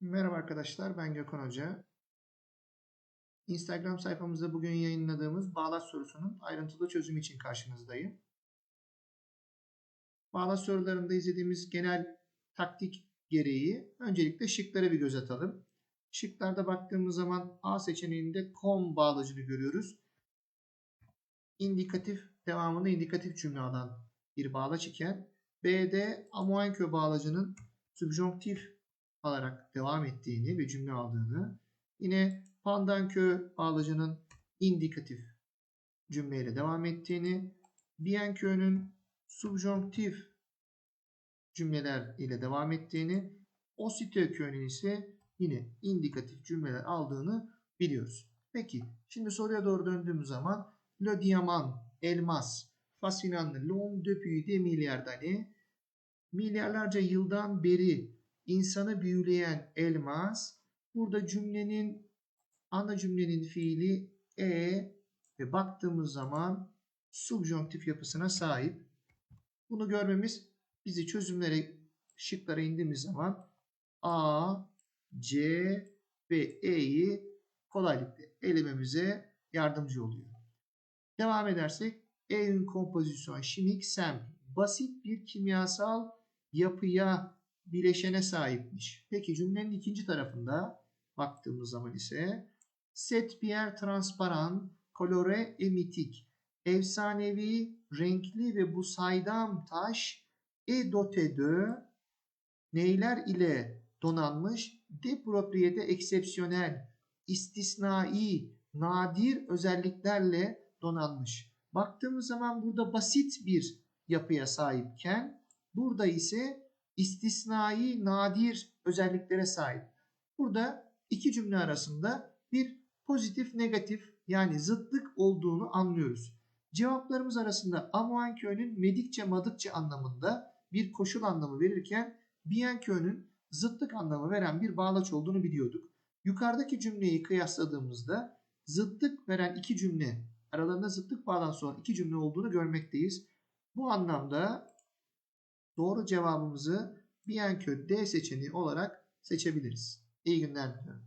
Merhaba arkadaşlar, ben Gökhan Hoca. Instagram sayfamızda bugün yayınladığımız bağlaç sorusunun ayrıntılı çözümü için karşınızdayım. Bağlaç sorularında izlediğimiz genel taktik gereği öncelikle şıklara bir göz atalım. Şıklarda baktığımız zaman A seçeneğinde com bağlacını görüyoruz. İndikatif, devamında indikatif cümle alan bir bağlaç iken B'de Amoenkö bağlacının subjonktif alarak devam ettiğini ve cümle aldığını, yine Pandankö bağlacının indikatif cümleyle devam ettiğini, Bienkö'nün subjonktif cümleler ile devam ettiğini, Ositekö'nün ise yine indikatif cümleler aldığını biliyoruz. Peki şimdi soruya doğru döndüğümüz zaman Le diamant, elmas, fascinant, l'homme depuis des milliards d'années, milyarlarca yıldan beri insanı büyüleyen elmas. Burada cümlenin ana cümlenin fiili e ve baktığımız zaman subjonktif yapısına sahip. Bunu görmemiz bizi çözümlere şıklara indiğimiz zaman A, C ve E'yi kolaylıkla elememize yardımcı oluyor. Devam edersek E une composition chimique simple. Basit bir kimyasal yapıya bileşene sahipmiş. Peki cümlenin ikinci tarafında baktığımız zaman ise set pierre transparent, coloré emitik, efsanevi, renkli ve bu saydam taş e doté de neyler ile donanmış de propriété exceptionnel, istisnai, nadir özelliklerle donanmış. Baktığımız zaman burada basit bir yapıya sahipken burada ise istisnai, nadir özelliklere sahip. Burada iki cümle arasında bir pozitif, negatif yani zıtlık olduğunu anlıyoruz. Cevaplarımız arasında Amoenköy'ün medikçe madıkça anlamında bir koşul anlamı verirken Bienköy'ün zıtlık anlamı veren bir bağlaç olduğunu biliyorduk. Yukarıdaki cümleyi kıyasladığımızda zıtlık veren iki cümle aralarında zıtlık bağlantısı olan iki cümle olduğunu görmekteyiz. Bu anlamda doğru cevabımızı Bianco D seçeneği olarak seçebiliriz. İyi günler diliyorum.